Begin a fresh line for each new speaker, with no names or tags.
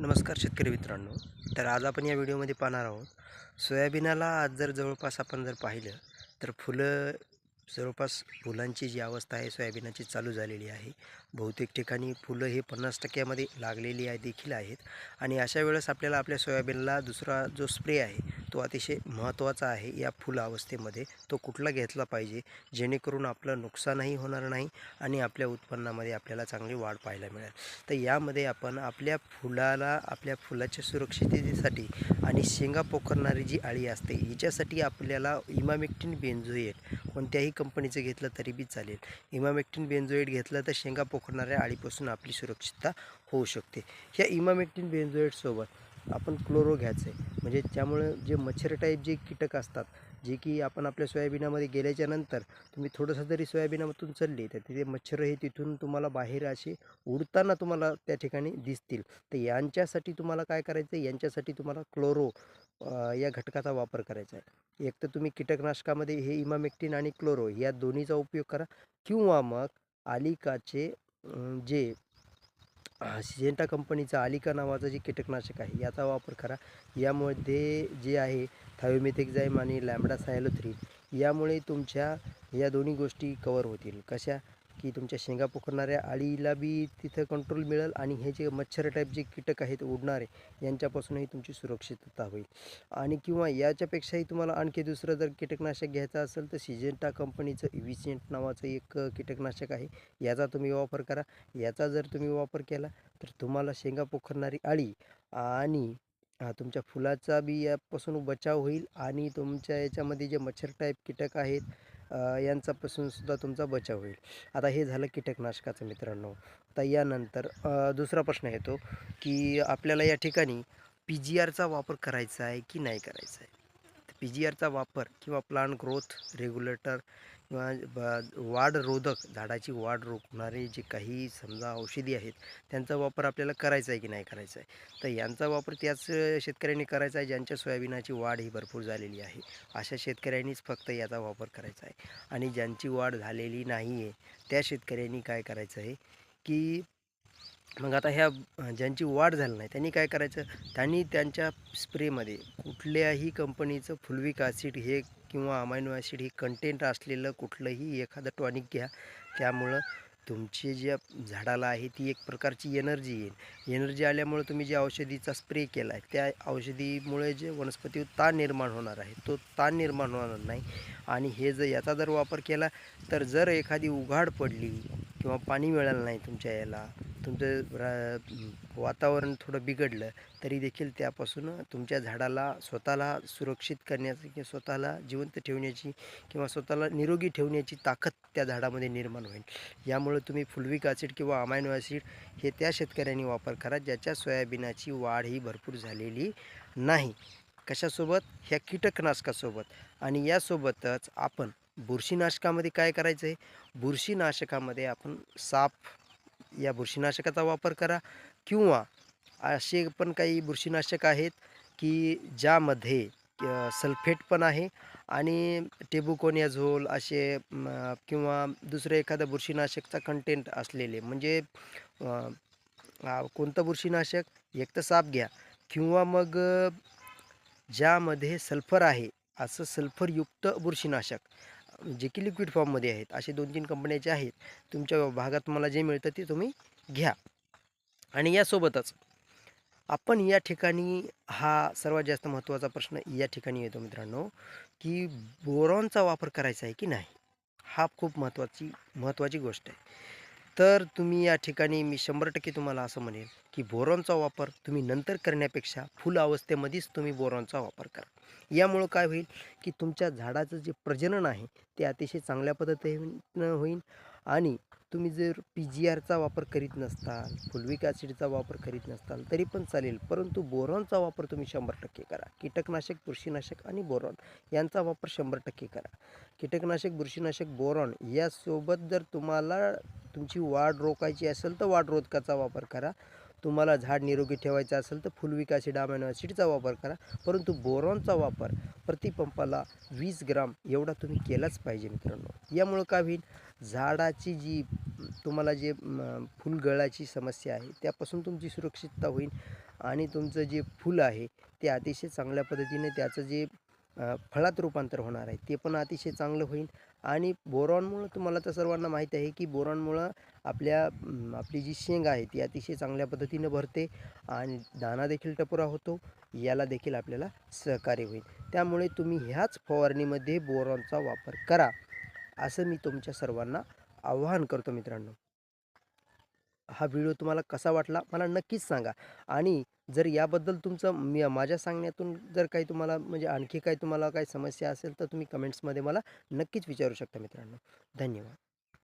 नमस्कार शेतकरी मित्रांनो. तर आज आपण या व्हिडिओमध्ये पाहणार आहोत सोयाबीनाला आज जर जवळपास आपण जर पाहिलं तर फुलं जवळपास फुलांची जी अवस्था आहे सोयाबीनाची चालू झालेली आहे. बहुतेक ठिकाणी फुलं हे पन्नास टक्क्यामध्ये लागलेली आहे देखील आहेत. आणि अशा वेळेस आपल्याला आपल्या सोयाबीनला दुसरा जो स्प्रे आहे तो अतिशय महत्त्वाचा आहे या फुल अवस्थेमध्ये. तो कुठला घेतला पाहिजे? जेणेकरून आपलं नुकसानही होणार नाही आणि आपल्या उत्पन्नामध्ये आपल्याला चांगली वाढ पाहायला मिळेल. तर यामध्ये आपण आपल्या फुलाला आपल्या फुलाच्या सुरक्षिततेसाठी आणि शेंगा पोखरणारी जी अळी असते हिच्यासाठी आपल्याला इमामेक्टिन बेन्झोएट कोणत्याही कंपनीचं घेतलं तरी बी चालेल. इमामेक्टिन बेन्झोएट घेतलं तर शेंगा पोखरणाऱ्या अळीपासून आपली सुरक्षितता होऊ शकते. ह्या इमामेक्टिन बेन्झोएटसोबत आपण क्लोरो घ्यायचं आहे म्हणजे त्यामुळे जे मच्छर टाईप जे कीटक असतात जे की आपण आपल्या सोयाबीनामध्ये गेल्याच्यानंतर तुम्ही थोडंसं जरी सोयाबीनामधून चालले तर तिथे मच्छर हे तिथून तुम्हाला बाहेर असे उडताना तुम्हाला त्या ठिकाणी दिसतील. तर यांच्यासाठी तुम्हाला काय करायचं आहे यांच्यासाठी तुम्हाला क्लोरो या घटकाचा वापर करायचा आहे. एक तर तुम्ही कीटकनाशकामध्ये हे इमामेक्टिन आणि क्लोरो या दोन्हीचा उपयोग करा किंवा मग आलिकाचे जे सिजेंटा कंपनीचं आलिका नावाचं जे कीटकनाशक आहे याचा वापर करा. यामध्ये जे आहे थायोमिथिक्झाईम आणि लॅमडा सायलोथ्रीन यामुळे तुमच्या या दोन्ही गोष्टी कवर होतील. कशा? की तुमच्या शेंगा पोखरणाऱ्या अळीला बी तिथं कंट्रोल मिळेल आणि हे जे मच्छर टाईप जे कीटक आहेत उडणारे यांच्यापासूनही तुमची सुरक्षितता होईल. आणि किंवा याच्यापेक्षाही तुम्हाला आणखी दुसरं जर कीटकनाशक घ्यायचं असेल तर सिजेंटा कंपनीचं इव्हिसेंट नावाचं एक कीटकनाशक आहे. याचा तुम्ही वापर करा. याचा जर तुम्ही वापर केला तर तुम्हाला शेंगा पोखरणारी अळी आणि तुमच्या फुलाचा बी यापासून बचाव होईल आणि तुमच्या याच्यामध्ये जे मच्छर टाईप कीटक आहेत यांचापासून सुद्धा तुमचा बचाव होईल. आता हे झालं कीटकनाशकाचं मित्रांनो. आता यानंतर दुसरा प्रश्न येतो की आपल्याला या ठिकाणी पी जी आरचा वापर करायचा आहे की नाही करायचा आहे? पी जी आरचा वापर किंवा प्लांट ग्रोथ रेग्युलेटर किंवा ब वाढ रोधक झाडाची वाढ रोखणारे जे काही समजा औषधी आहेत त्यांचा वापर आपल्याला करायचा आहे की नाही करायचा आहे? तर यांचा वापर त्याच शेतकऱ्यांनी करायचा आहे ज्यांच्या सोयाबीनाची वाढ ही भरपूर झालेली आहे. अशा शेतकऱ्यांनीच फक्त याचा वापर करायचा आहे. आणि ज्यांची वाढ झालेली नाही आहे त्या शेतकऱ्यांनी काय करायचं आहे की मग आता ह्या ज्यांची वाढ झाली नाही त्यांनी काय करायचं? त्यांनी त्यांच्या स्प्रेमध्ये कुठल्याही कंपनीचं फुलविक ॲसिड हे किंवा अमायनो ॲसिड हे कंटेंट असलेलं कुठलंही एखादं टॉनिक घ्या. त्यामुळं तुमची ज्या झाडाला आहे ती एक प्रकारची एनर्जी येईल. एनर्जी आल्यामुळं तुम्ही जे औषधीचा स्प्रे केला आहे त्या औषधीमुळे जे वनस्पतीवर ताण निर्माण होणार आहे तो ताण निर्माण होणार नाही. आणि हे जर याचा जर वापर केला तर जर एखादी उघाड पडली किंवा पाणी मिळालं नाही तुमच्या याला तुमचं रा वातावरण थोडं बिघडलं तरी देखील त्यापासून तुमच्या झाडाला स्वतःला सुरक्षित करण्याची किंवा स्वतःला जिवंत ठेवण्याची किंवा स्वतःला निरोगी ठेवण्याची ताकद त्या झाडामध्ये निर्माण होईल. यामुळे तुम्ही फुलविक ॲसिड किंवा अमायनो ॲसिड हे त्या शेतकऱ्यांनी वापर करा ज्याच्या सोयाबीनाची वाढ ही भरपूर झालेली नाही. कशासोबत? ह्या कीटकनाशकासोबत. आणि यासोबतच आपण बुरशीनाशकामध्ये काय करायचं आहे बुरशीनाशकामध्ये आपण साप या बुरशीनाशकाचा वापर करा किंवा असे पण काही बुरशीनाशक आहेत की ज्यामध्ये सल्फेट पण आहे आणि टेबुकोनियाझोल असे किंवा दुसरं एखादं बुरशीनाशकचा कंटेंट असलेले म्हणजे कोणतं बुरशीनाशक? एक तर साप घ्या. किंवा मग ज्यामध्ये सल्फर आहे असं सल्फरयुक्त बुरशीनाशक. जे की लिक्विड फॉर्ममध्ये आहेत असे दोन तीन कंपन्याचे आहेत तुमच्या भागात मला जे मिळतं ते तुम्ही घ्या. आणि यासोबतच आपण या ठिकाणी हा सर्वात जास्त महत्त्वाचा प्रश्न या ठिकाणी येतो मित्रांनो की बोरॉनचा वापर करायचा आहे की नाही? हा खूप महत्त्वाची महत्त्वाची गोष्ट आहे. तर तुम्ही या ठिकाणी मी शंभर टक्के तुम्हाला असं म्हणेल की बोरॉनचा वापर तुम्ही नंतर करण्यापेक्षा फुल अवस्थेमध्येच तुम्ही बोरॉनचा वापर करा. यामुळं काय होईल की तुमच्या झाडाचं जे प्रजनन आहे ते अतिशय चांगल्या पद्धतीनं होईल. आणि तुम्ही जर पी जी आरचा वापर करीत नसताल फुलविक ॲसिडचा वापर करीत नसताल तरी पण चालेल. परंतु बोरॉनचा वापर तुम्ही शंभर टक्के करा. कीटकनाशक बुरशीनाशक आणि बोरॉन यांचा वापर शंभर टक्के करा. कीटकनाशक बुरशीनाशक बोरॉन यासोबत जर तुम्हाला तुमची वाढ रोखायची असेल तर वाढ रोधकाचा वापर करा. तुम्हाला झाड निरोगी ठेवायचं असेल तर फुलविकासी ॲसिड ॲसिडचा वापर करा. परंतु बोरॉनचा वापर प्रतिपंपाला वीस ग्राम एवढा तुम्ही केलाच पाहिजे मित्रांनो. यामुळं काय होईल झाडाची जी तुम्हाला जे फुलगळाची समस्या आहे त्यापासून तुमची सुरक्षितता होईल आणि तुमचं जे फुल आहे ते अतिशय चांगल्या पद्धतीने त्याचं जे फळात रूपांतर होणार आहे ते पण अतिशय चांगलं होईल. आणि बोरॉनमुळं तुम्हाला तर सर्वांना माहीत आहे की बोरॉनमुळं आपल्या आपली जी शेंग आहे ती अतिशय चांगल्या पद्धतीनं भरते आणि दाना देखील टपुरा होतो याला देखील आपल्याला सहकार्य होईल. त्यामुळे तुम्ही ह्याच फवारणीमध्ये बोरॉनचा वापर करा असं मी तुमच्या सर्वांना आवाहन करतो मित्रांनो. हा व्हिडिओ तुम्हाला कसा वाटला मला नक्कीच सांगा. आणि जर याबद्दल तुमचं मी माझ्या सांगण्यातून जर काही तुम्हाला म्हणजे आणखी काही तुम्हाला काही समस्या असेल तर तुम्ही कमेंट्समध्ये मला नक्कीच विचारू शकता मित्रांनो. धन्यवाद.